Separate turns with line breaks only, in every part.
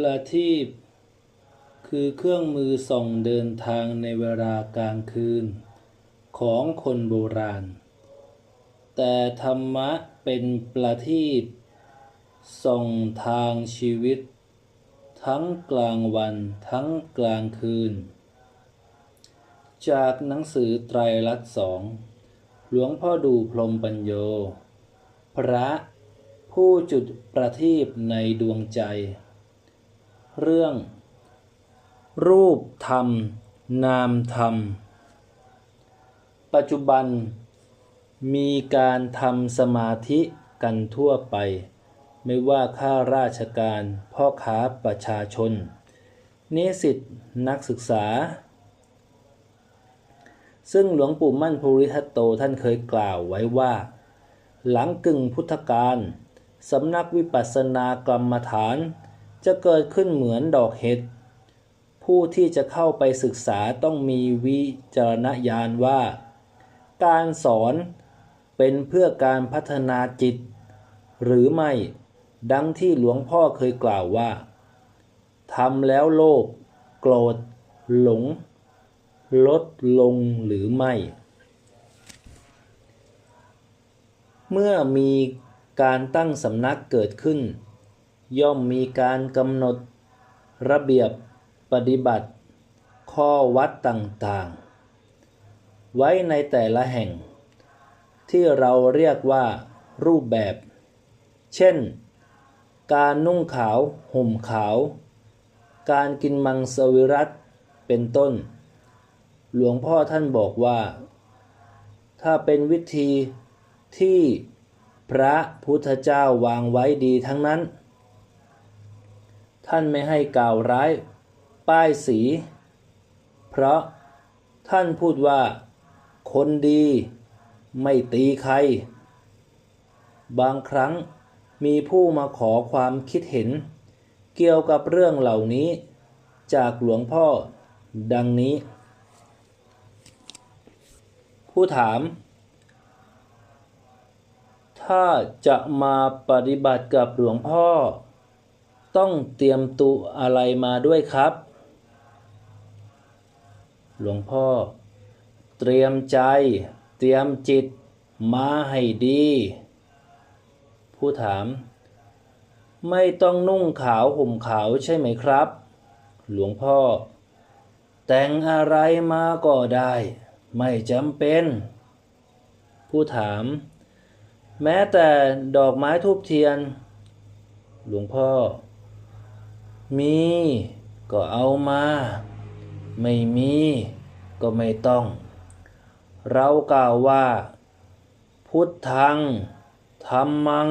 ประทีปคือเครื่องมือส่องเดินทางในเวลากลางคืน ของคนโบราณ แต่ธรรมะเป็นประทีปส่องทางชีวิต ทั้งกลางวันทั้งกลางคืน จากหนังสือไตรลักษณ์สองหลวงพ่อดูพรหมปัญโย พระผู้จุดประทีปในดวงใจ เรื่อง รูปธรรม นามธรรม ปัจจุบัน มีการทำสมาธิกันทั่วไป ไม่ว่าข้าราชการพ่อค้าประชาชน นิสิตนักศึกษา ซึ่งหลวงปู่มั่นภูริทัตโตท่านเคยกล่าวไว้ว่า หลังกึ่งพุทธกาลสำนักวิปัสสนากรรมฐาน จะเกิดขึ้นเหมือนดอกเห็ด ผู้ที่จะเข้าไปศึกษาต้องมีวิจารณญาณว่า การสอนเป็นเพื่อการพัฒนาจิต หรือไม่ดังที่หลวงพ่อเคยกล่าวว่าทำแล้วโลภโกรธ หลง ลดลงหรือไม่ เมื่อมีการตั้งสำนักเกิดขึ้น ย่อมมีการกำหนดระเบียบปฏิบัติ ข้อวัดต่างๆ ไว้ในแต่ละแห่ง ที่เราเรียกว่ารูปแบบ เช่น การนุ่งขาวห่มขาว การกินมังสวิรัตเป็นต้น หลวงพ่อท่านบอกว่า ถ้าเป็นวิธีที่พระพุทธเจ้าวางไว้ดีทั้งนั้น ท่านไม่ให้กล่าวร้าย ป้ายสี เพราะท่านพูดว่า คนดีไม่ตีใคร บางครั้งมีผู้มาขอความคิดเห็น เกี่ยวกับเรื่องเหล่านี้ จากหลวงพ่อดังนี้ ผู้ถาม ถ้าจะมาปฏิบัติกับหลวงพ่อ ต้องเตรียมตัวอะไรมาด้วยครับ หลวงพ่อ เตรียมใจ เตรียมจิต มาให้ดี ผู้ถาม ไม่ต้องนุ่งขาวห่มขาวใช่ไหมครับ หลวงพ่อ แต่งอะไรมาก็ได้ ไม่จำเป็น ผู้ถาม แม้แต่ดอกไม้ทูบเทียนหลวงพ่อ มีก็เอามา ไม่มีก็ไม่ต้อง เรากล่าวว่า พุทธังธรรมัง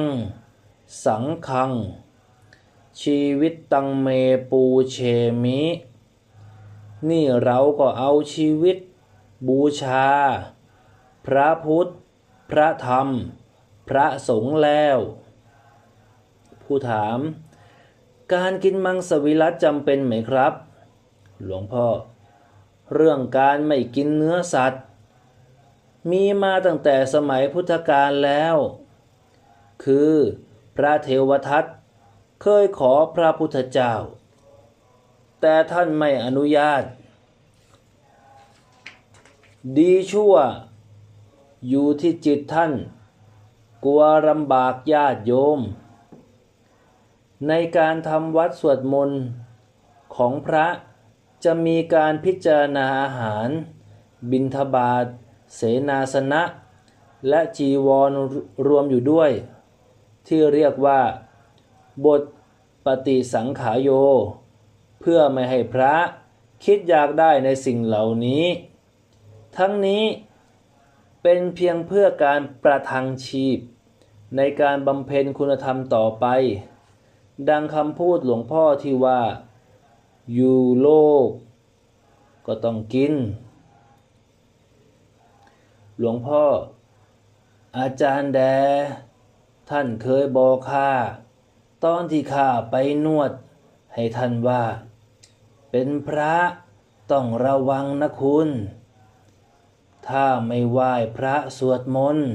สังฆัง ชีวิตตังเมปูเชมิ นี่เราก็เอาชีวิต บูชา พระพุทธ พระธรรม พระสงฆ์แล้ว ผู้ถาม การกินมังสวิรัตจำเป็นไหมครับ หลวงพ่อ เรื่องการไม่กินเนื้อสัตว์ มีมาตั้งแต่สมัยพุทธกาลแล้ว คือพระเทวทัตเคยขอพระพุทธเจ้า แต่ท่านไม่อนุญาต ดีชั่ว อยู่ที่จิตท่าน กลัวลำบากญาติโยม ในการทำวัดสวดมนต์ของพระจะมีการพิจารณาอาหาร บิณฑบาตเสนาสนะ และจีวรรวมอยู่ด้วย ที่เรียกว่า บทปฏิสังขายโย เพื่อไม่ให้พระคิดอยากได้ในสิ่งเหล่านี้ ทั้งนี้เป็นเพียงเพื่อการประทังชีพ ในการบำเพ็ญคุณธรรมต่อไป ดังคำพูดหลวงพ่อที่ว่า อยู่โลก ก็ต้องกิน หลวงพ่อ อาจารย์แด ท่านเคยบอกข้าตอนที่ข้าไปนวด ให้ท่านว่า เป็นพระต้องระวังนะคุณ ถ้าไม่ไหว้พระสวดมนต์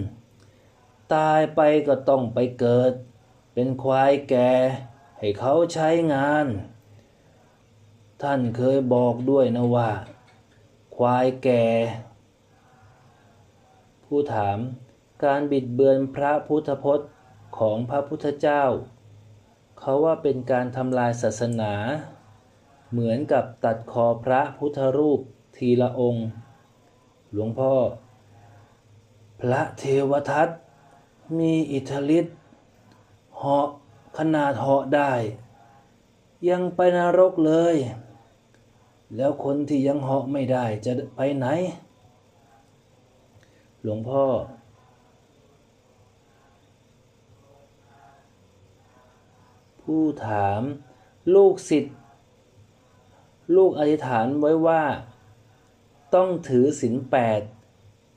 ตายไปก็ต้องไปเกิด เป็นควายแก่ ให้เขาใช้งาน ท่านเคยบอกด้วยนะว่า ควายแก่ ผู้ถามการบิดเบือนพระพุทธพจน์ของพระพุทธเจ้า เขาว่าเป็นการทำลายศาสนา เหมือนกับตัดคอพระพุทธรูปทีละองค์ หลวงพ่อ พระเทวทัตมีอิทธิฤทธิ์เหาะ ขนาดเหาะได้ ยังไปนรกเลย แล้วคนที่ยังเหาะไม่ได้จะไปไหน หลวงพ่อ ผู้ถามลูกศิษย์ลูกอธิษฐานไว้ว่า ต้องถือศีลแปด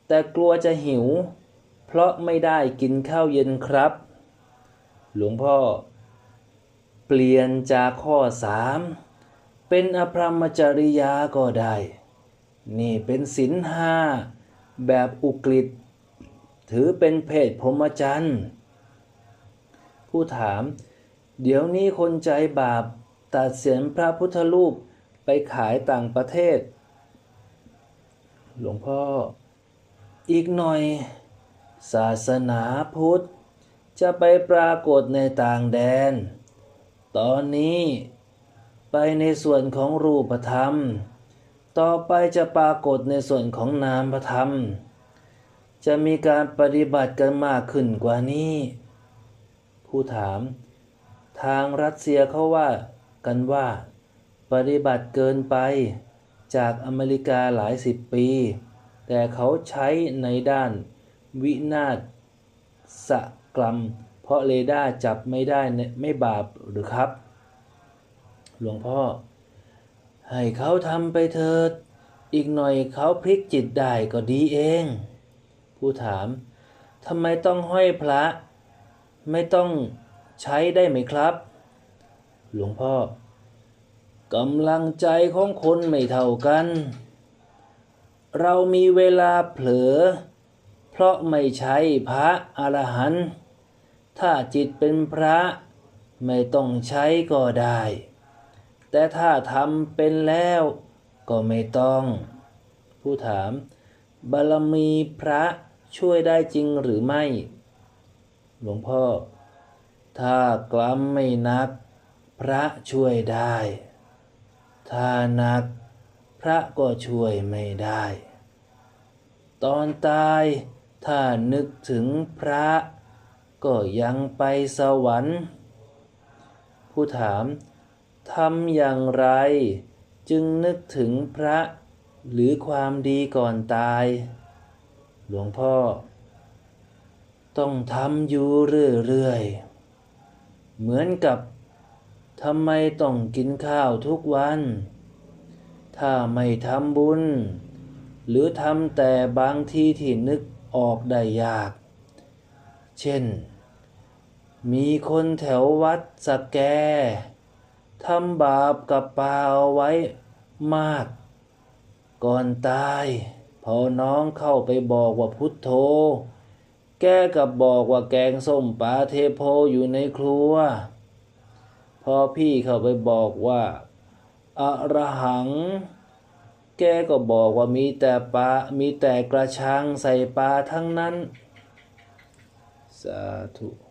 แต่กลัวจะหิว เพราะไม่ได้กินข้าวเย็นครับ หลวงพ่อ เปลี่ยนจากข้อสามเป็นอภรมจริยาก็ได้ นี่เป็นศีลห้าแบบอุกฤษถือเป็นเพศพรหมจรรย์ผู้ถาม เดี๋ยวนี้คนใจบาปตัดเสียนพระพุทธรูปไปขายต่างประเทศ หลวงพ่อ อีกหน่อย ศาสนาพุทธ จะไปปรากฏในต่างแดน ตอนนี้ไปในส่วนของรูปธรรม ต่อไปจะปรากฏในส่วนของนามธรรม จะมีการปฏิบัติกันมากขึ้นกว่านี้ ผู้ถาม ทางรัสเซียเขาว่ากันว่า ปฏิบัติเกินไปจากอเมริกาหลายสิบปี แต่เขาใช้ในด้านวินาศส กรรมเพราะเรดาร์จับไม่ได้เนี่ยไม่บาปหรือครับ หลวงพ่อ ให้เขาทำไปเถิด อีกหน่อยเขาพลิกจิตได้ก็ดีเอง ผู้ถามทำไมต้องห้อยพระ ไม่ต้องใช้ได้ไหมครับ หลวงพ่อกำลังใจของคนไม่เท่ากัน เรามีเวลาเผลอ เพราะไม่ใช่พระอรหันต์ ถ้าจิตเป็นพระไม่ต้องใช้ก็ได้ แต่ถ้าทำเป็นแล้วก็ไม่ต้อง ผู้ถาม บารมีพระช่วยได้จริงหรือไม่ หลวงพ่อ ถ้ากลัมไม่นัก พระช่วยได้ ถ้านัก พระก็ช่วยไม่ได้ ตอนตายถ้านึกถึงพระ ก็ยังไปสวรรค์ ผู้ถามทำอย่างไร จึงนึกถึงพระหรือความดีก่อนตาย หลวงพ่อ ต้องทำอยู่เรื่อยๆ เหมือนกับทำไมต้องกินข้าวทุกวัน ถ้าไม่ทำบุญ หรือทำแต่บางทีที่นึกออกได้ยาก เช่น มีคนแถววัดสแกทำบาปกับปาเอาไว้มาก ก่อนตายพอน้องเข้าไปบอกว่าพุทโธ แกกับบอกว่าแกงส้มปลาเทโพอยู่ในครัว พอพี่เข้าไปบอกว่าอะระหัง แกก็บอกว่ามีแต่ปลามีแต่กระชังใส่ปลาทั้งนั้น สาธุ